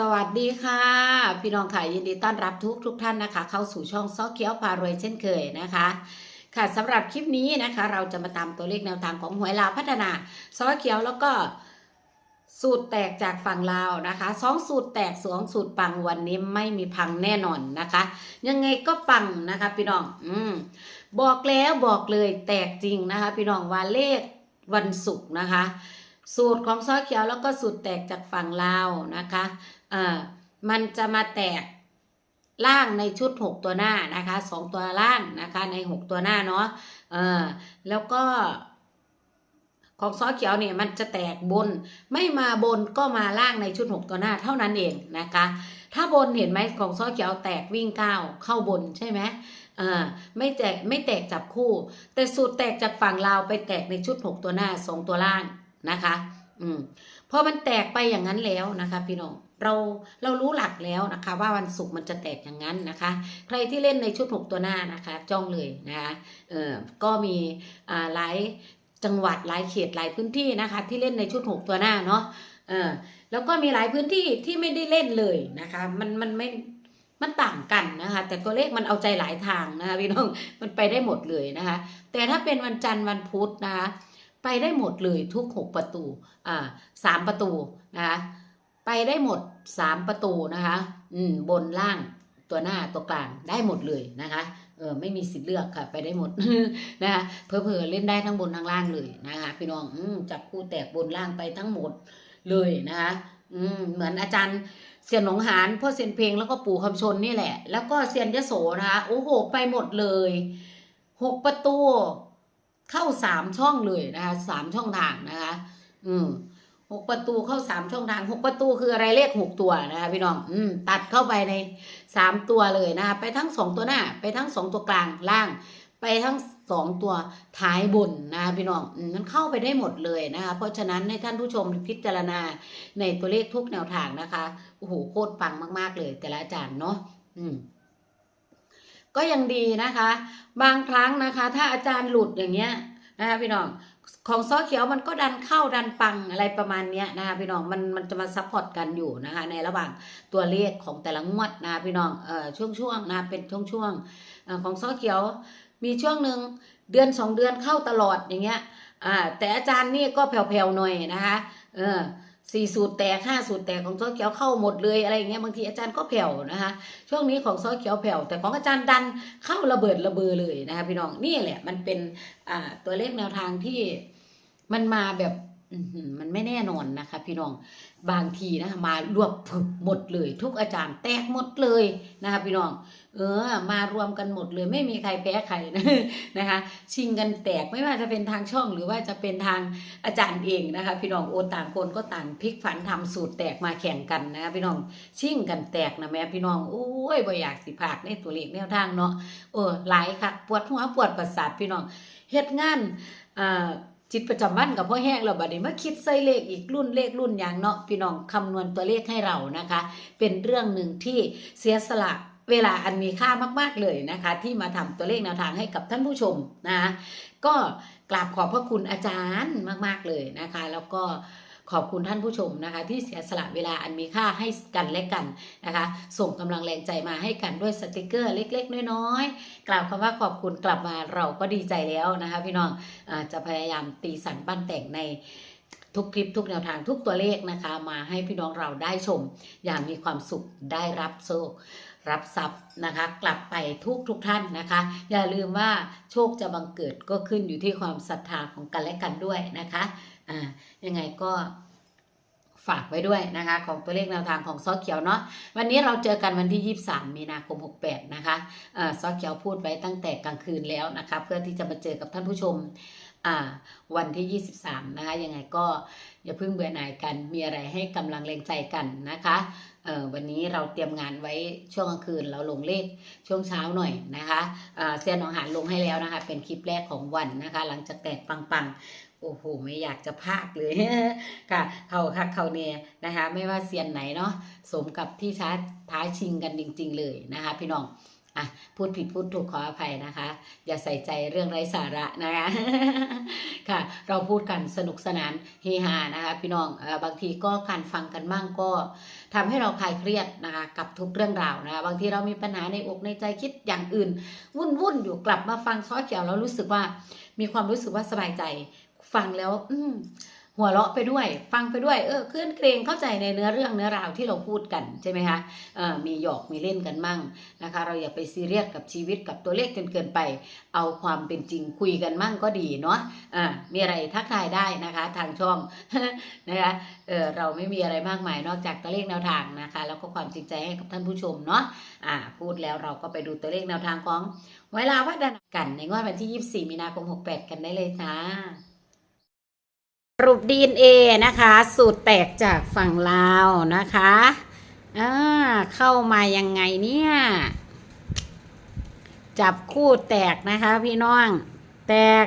สวัสดีค่ะ พี่น้องค่ะยินดีต้อนรับทุกทุกท่านนะคะ เข้าสู่ช่องซอกเคี้ยวพารวยเช่นเคยนะคะ ค่ะสำหรับคลิปนี้นะคะ เราจะมาตามตัวเลขแนวทางของหวยลาวพัฒนาซอกเคี้ยวแล้วก็สูตรแตกจากฝั่งลาวนะคะสองสูตรแตกสองสูตรปังวันนี้ไม่มีพังแน่นอนนะคะ ยังไงก็ปังนะคะพี่น้องอืมบอกแล้วบอกเลยแตกจริงนะคะ พี่น้องว่าเลขวันศุกร์นะคะ สูตรของซอเขียวแล้วก็สูตรแตกจากฝั่งลาวนะคะ อ่อมันจะมาแตกล่างในชุด 6 ตัวหน้านะคะสองตัวล่างนะคะใน 6 ตัวหน้าเนาะเออแล้วก็ ของซอเขียวเนี่ยมันจะแตกบน ไม่มาบนก็มาล่างในชุด 6 ตัวหน้าเท่านั้นเองนะคะ ถ้าบนเห็นไหมของซอเขียวแตกวิ่งก้าวเข้าบนใช่ไหมเออไม่แตกไม่แตกจับคู่ แต่สูตรแตกจากฝั่งลาวไปแตกในชุด 6 ตัวหน้า 2 ตัวล่างนะคะ อืม พอมันแตกไปอย่างนั้นแล้วนะคะพี่น้องเราเรารู้หลักแล้วนะคะ ว่าวันศุกร์มันจะแตกอย่างนั้นนะคะ ใครที่เล่นในชุด6ตัวหน้านะคะ จ้องเลยนะคะเออก็มีอ่าหลายจังหวัดหลายเขตหลายพื้นที่นะคะ ที่เล่นในชุด6ตัวหน้าเนาะเออแล้วก็มีหลายพื้นที่ที่ไม่ได้เล่นเลยนะคะ มันมันไม่มันต่างกันนะคะ แต่ตัวเลขมันเอาใจหลายทางนะคะพี่น้องมันไปได้หมดเลยนะคะ แต่ถ้าเป็นวันจันทร์วันพุธนะคะ ไปได้หมดเลยทุกหกประตูอ่าสามประตูนะคะไปได้หมดสามประตูนะคะอืมบนล่างตัวหน้าตัวกลางได้หมดเลยนะคะเออไม่มีสิทธิ์เลือกค่ะ ไปได้หมดนะคะเพอเพอเล่นได้ทั้งบนทั้งล่างเลยนะคะพี่น้องอจับคู่แตกบนล่างไปทั้งหมดเลยนะคะอืมเหมือนอาจารย์เสียนหนองหานพ่อเสียนเพลงแล้วก็ปู่คำชนนี่แหละ แล้วก็เสียนยโสนะคะโอ้โหไปหมดเลยหกประตู เข้าสามช่องเลยนะคะสามช่องทางนะคะ อืมหกประตูเข้าสามช่องทางหกประตูคืออะไรเลขหกตัวนะคะพี่น้องอืมตัดเข้าไปในสามตัวเลยนะคะไปทั้งสองตัวหน้า ไปทั้งสองตัวกลางล่าง ไปทั้งสองตัวท้ายบนนะคะพี่น้องอมมันเข้าไปได้หมดเลยนะคะเพราะฉะนั้นให้ท่านผู้ชมพิจารณาในตัวเลขทุกแนวทางนะคะโอ้โหโคตรปังมาก ๆเลย แต่ละอาจารย์เนาะอืม ก็ยังดีนะคะ บางครั้งนะคะ ถ้าอาจารย์หลุดอย่างเงี้ยนะคะพี่น้องของซอเขียวมันก็ดันเข้าดันปังอะไรประมาณเนี้ยนะคะพี่น้องมันมันจะมาซัพพอร์ตกันอยู่นะคะในระหว่างตัวเลขของแต่ละงวดนะคะพี่น้องเอ่อช่วงช่วงๆนะเป็นช่วงช่วงๆของซอเขียวมีช่วงหนึ่งเดือนสองเดือนเข้าตลอดอย่างเงี้ยอ่าแต่อาจารย์นี่ก็แผ่วๆหน่อยนะคะเออ สี่สูตรแตกห้าสูตรแตกของซอเขียวเข้าหมดเลยอะไรอย่างเงี้ยบางทีอาจารย์ก็แผ่วนะคะ ช่วงนี้ของซอเขียวแผ่วแต่ของอาจารย์ดันเข้าระเบิดระเบือเลยนะคะพี่น้องนี่แหละมันเป็นตัวเลขแนวทางที่มันมาแบบ มันไม่แน่นอนนะคะ พี่น้องบางทีนะคะมารวบผึบหมดเลย ทุกอาจารย์แตกหมดเลยนะคะพี่น้อง เออ มารวมกันหมดเลย ไม่มีใครแพ้ใครนะนะคะ ชิงกันแตกไม่ว่าจะเป็นทางช่องหรือว่าจะเป็นทางอาจารย์เองนะคะ พี่น้องโอต่างคนก็ต่างพลิกฝันทำสูตรแตกมาแข่งกันนะคะพี่น้องชิงกันแตกนะแม่พี่น้องโอ้ยบ่อยากสิพากในตัวเลขแนวทางเนาะเออหลายค่ะปวดหัวปวดประสาทพี่น้องเฮ็ดงานอ่า จิตประจำวันกับพ่อแห้งเราบัดนี้มาคิดใส่เลขอีกรุ่นเลขรุ่นอย่างเนาะพี่น้องคำนวณตัวเลขให้เรานะคะ เป็นเรื่องหนึ่งที่เสียสละเวลาอันมีค่ามาก ๆ เลยนะคะ ที่มาทำตัวเลขแนวทางให้กับท่านผู้ชมนะก็กราบขอบพระคุณอาจารย์มาก ๆ เลยนะคะ แล้วก็ ขอบคุณท่านผู้ชมนะคะ ที่เสียสละเวลาอันมีค่าให้กันและกันนะคะ ส่งกำลังแรงใจมาให้กันด้วยสติกเกอร์เล็ก ๆ น้อยๆกล่าวคำว่าขอบคุณกลับมาเราก็ดีใจแล้วนะคะ พี่น้องอจะพยายามตีสันปั้นแต่งในทุกคลิปทุกแนวทางทุกตัวเลขนะคะ มาให้พี่น้องเราได้ชม อย่างมีความสุขได้รับโชครับทรัพย์นะคะ กลับไปทุกทุกท่านนะคะ อย่าลืมว่าโชคจะบังเกิดก็ขึ้นอยู่ที่ความศรัทธาของกันและกันด้วยนะคะ อ่ายังไงก็ฝากไว้ด้วยนะคะ ของตัวเลขแนวทางของซอเขียวเนาะวันนี้เราเจอกันวันที่ 23 มีนาคม 68 นะคะอ่าซอเขียวพูดไว้ตั้งแต่กลางคืนแล้วนะคะ เพื่อที่จะมาเจอกับท่านผู้ชมอ่าวันที่ 23 นะคะ ยังไงก็อย่าเพิ่งเบื่อหน่ายกันมีอะไรให้กำลังแรงใจกันนะคะเออวันนี้เราเตรียมงานไว้ช่วงกลางคืนเราลงเลขช่วงเช้าหน่อยนะคะอ่าเซียนหนองหานลงให้แล้วนะคะ เป็นคลิปแรกของวันนะคะ หลังจากแตกปัง โอ้โหไม่อยากจะพากเลยค่ะ เขาคักเขาเนี่ยนะคะ ไม่ว่าเซียนไหนเนาะสมกับที่ท้าท้าชิงกันจริง ๆ เลยนะคะ พี่น้องอะพูดผิดพูดถูกขออภัยนะคะ อย่าใส่ใจเรื่องไร้สาระนะคะค่ะ เราพูดกันสนุกสนานเฮฮานะคะ พี่น้องบางทีก็การฟังกันบ้างก็ทำให้เราคลายเครียดนะคะ กับทุกเรื่องราวนะคะบางทีเรามีปัญหาในอกในใจคิดอย่างอื่น วุ่นวุ่นๆอยู่กลับมาฟังซ้อเขียวแล้วรู้สึกว่า มีความรู้สึกว่าสบายใจ ฟังแล้ว อืหัวเราะไปด้วย ฟังไปด้วย เออเคลื่อนเครงเข้าใจในเนื้อเรื่องเนื้อราวที่เราพูดกันใช่ไหมคะเออมีหยอกมีเล่นกันมั่งนะคะ เราอย่าไปซีเรียสกับชีวิตกับตัวเลขจนเกินไป เอาความเป็นจริงคุยกันมั่งก็ดีเนาะอ่ามีอะไรทักทายได้นะคะ ทางช่องนะคะเออเราไม่มีอะไรมากมายนอกจากตัวเลขแนวทางนะคะ แล้วก็ความจริงใจให้กับท่านผู้ชมเนาะอ่า พูดแล้วเราก็ไปดูตัวเลขแนวทางของเวลาวัดดากันในงวดวันที่ 24 มีนาคม 68 กันได้เลยจ้า รุป DNA นะคะ สูตรแตกจากฝั่งลาวนะคะอ่าเข้ามายังไงเนี่ย จับคู่แตกนะคะ พี่น้อง แตก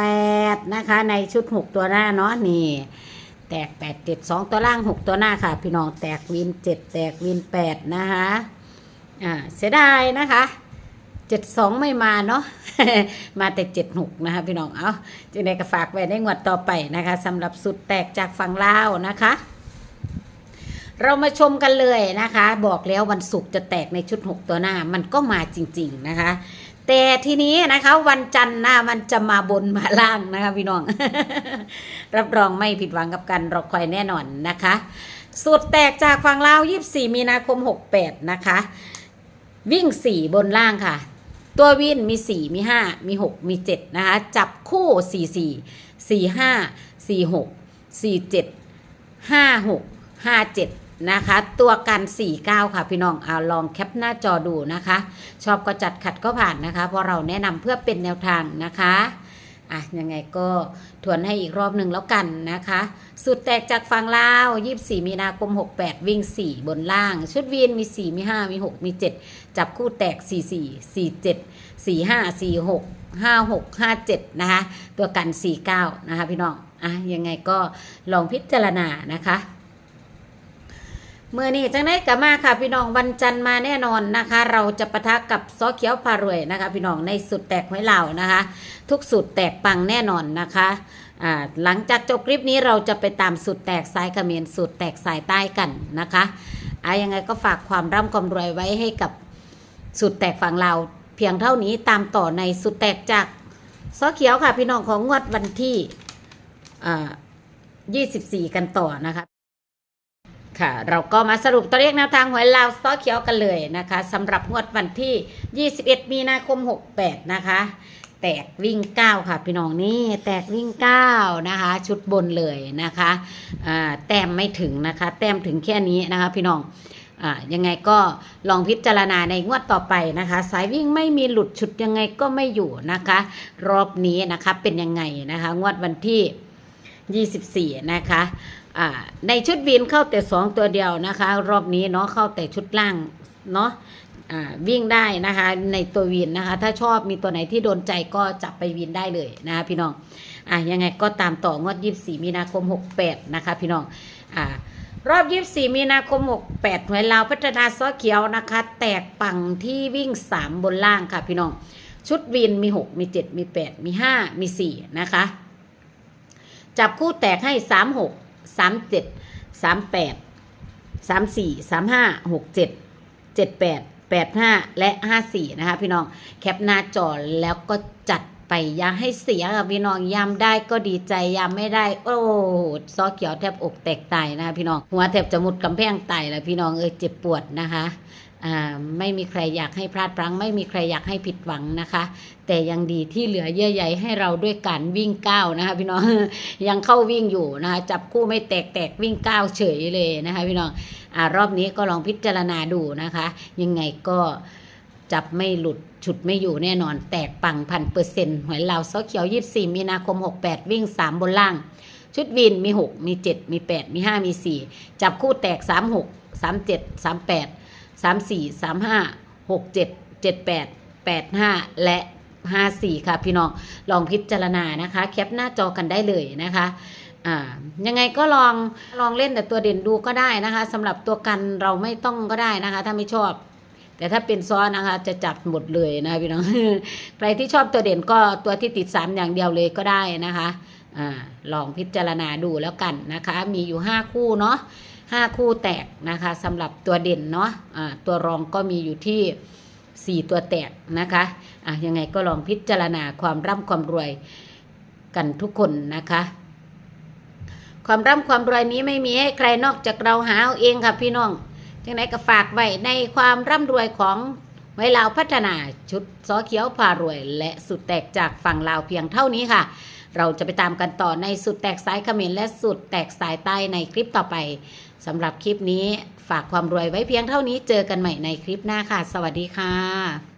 78นะคะ ในชุด6ตัวหน้าเนาะนี่ แตก8 7 2ตัวล่าง6ตัวหน้าค่ะ พี่น้องแตกวิน7แตกวิน8นะคะอ่าเสียดายนะคะ เจ็ดสองไม่มาเนาะมาแต่เจ็ดหกนะคะพี่น้องเอาจึงได้ก็ฝากไว้ในงวดต่อไปนะคะสำหรับสุดแตกจากฝั่งลาวนะคะ เรามาชมกันเลยนะคะ บอกแล้ววันศุกร์จะแตกในชุด 6 ตัวหน้า มันก็มาจริง ๆ นะคะแต่ทีนี้นะคะวันจันทร์หน้ามันจะมาบนมาล่างนะคะพี่น้อง รับรองไม่ผิดหวังกับการรอคอยแน่นอนนะคะ สุดแตกจากฝั่งลาว 24 มีนาคม 68 นะคะ วิ่ง 4 บนล่างค่ะ ตัววินมี 4 มี 5 มี 6 มี 7 นะคะ จับคู่ 4 4 4 5 4 6 4 7 5 6 5 7 นะคะ ตัวกัน 4 9 ค่ะพี่น้องเอาลองแคปหน้าจอดูนะคะ ชอบก็จัดขัดก็ผ่านนะคะ เพราะเราแนะนำเพื่อเป็นแนวทางนะคะ อะยังไงก็ทวนให้อีกรอบหนึ่งแล้วกันนะคะ สุดแตกจากฝั่งลาว24 มีนาคม 68 วิ่ง 4 บนล่าง ชุดวีนมี 4 มี 5 มี 6 มี 7 จับคู่แตก 44 47 45 46 56 57 นะคะ ตัวกัน 49 นะคะพี่น้องอะยังไงก็ลองพิจารณานะคะ เมื่อนี้จังได้กลับมาค่ะพี่น้องวันจันทร์มาแน่นอนนะคะ เราจะประทะกับซอเขียวพารวยนะคะ พี่น้องในสุดแตกหวยเหล่านะคะ ทุกสุดแตกปังแน่นอนนะคะหลังจากจบคลิปนี้เราจะไปตามสุดแตกสายเขมรสุดแตกสายใต้กันนะคะอะยังไงก็ฝากความร่ำความรวยไว้ให้กับสุดแตกฝั่งเราเพียงเท่านี้ตามต่อในสุดแตกจากซอเขียวค่ะพี่น้องของงวดวันที่ 24 กันต่อนะคะ ค่ะ เราก็มาสรุปตัวเลขแนวทางหวยลาวสตอเขียวกันเลยนะคะสำหรับงวดวันที่ 21 มีนาคม 68 นะคะ แตกวิ่ง 9 ค่ะพี่น้องนี่แตกวิ่ง 9 นะคะ ชุดบนเลยนะคะแต้มไม่ถึงนะคะ แต้มถึงแค่นี้นะคะพี่น้องอยังไงก็ลองพิจารณาในงวดต่อไปนะคะ สายวิ่งไม่มีหลุดชุดยังไงก็ไม่อยู่นะคะ รอบนี้นะคะเป็นยังไงนะคะ งวดวันที่ 24 นะคะ อ่าในชุดวินเข้าแต่2ตัวเดียวนะคะ รอบนี้เนาะเข้าแต่ชุดล่างเนาะวิ่งได้นะคะในตัววินนะคะ ถ้าชอบมีตัวไหนที่โดนใจก็จับไปวินได้เลยนะคะพี่น้องอะยังไงก็ตามต่องวด24มีนาคม68นะคะพี่น้องอ่ารอบ24มีนาคม68หวยลาวพัฒนาซอเขียวนะคะ แตกปังที่วิ่ง3บนล่างค่ะพี่น้อง ชุดวินมี6มี7มี8มี5มี4นะคะ จับคู่แตกให้สามหก 3 6 3 7 3 8 3 4 3 5 6 7 7 8 8 5และ54นะคะพี่น้องแคปหน้าจอแล้วก็จัดไปอย่าให้เสียค่ะพี่น้องยามได้ก็ดีใจยามไม่ได้ โอ้ซอเขียวแทบอกแตกตายนะคะพี่น้องหัวแทบจะมุดกำแพงไตแล้วพี่น้องเออเจ็บปวดนะคะ ไม่มีใครอยากให้พลาดพลั้ง ไม่มีใครอยากให้ผิดหวังนะคะ แต่ยังดีที่เหลือเยื่อใยให้เราด้วยการวิ่งก้าวนะคะพี่น้องยังเข้าวิ่งอยู่นะคะจับคู่ไม่แตกแตกวิ่งก้าวเฉยเลยนะคะพี่น้องอรอบนี้ก็ลองพิจารณาดูนะคะ ยังไงก็จับไม่หลุดฉุดไม่อยู่แน่นอนแตกปังพันเปอร์เซ็นต์หวยลาวซอเขียว24มีนาคม68วิ่ง3บนล่าง ชุดวินมี6มี7มี8มี5มี4จับคู่แตก3 6 3 7 3 8 3 4 3 5 6 7 7 8 8 5 และ 54 ค่ะพี่น้องลองพิจารณานะคะ แคปหน้าจอกันได้เลยนะคะยังไงก็ลองลองเล่นแต่ตัวเด่นดูก็ได้นะคะสำหรับตัวกันเราไม่ต้องก็ได้นะคะ ถ้าไม่ชอบ แต่ถ้าเป็นซ้อนนะคะ จะจับหมดเลยนะคะพี่น้องใครที่ชอบตัวเด่นก็ตัวที่ติดสามอย่างเดียวเลยก็ได้นะคะอลองพิจารณาดูแล้วกันนะคะ มีอยู่ห้าคู่เนาะ ห้าคู่แตกนะคะสำหรับตัวเด่นเนาะอ่าตัวรองก็มีอยู่ที่สี่ตัวแตกนะคะะยังไงก็ลองพิจารณาความร่ำความรวยกันทุกคนนะคะ ความร่ำความรวยนี้ไม่มีให้ใครนอกจากเราหาเอาเองค่ะพี่น้องจังไหนก็ฝากไว้ในความร่ำรวยของไว้ลาวพัฒนาชุดซอเขียวพารวย และสุดแตกจากฝั่งลาวเพียงเท่านี้ค่ะ เราจะไปตามกันต่อในสุดแตกสายเขมรและสุดแตกสายใต้ในคลิปต่อไป สำหรับคลิปนี้ฝากความรวยไว้เพียงเท่านี้เจอกันใหม่ในคลิปหน้าค่ะ สวัสดีค่ะ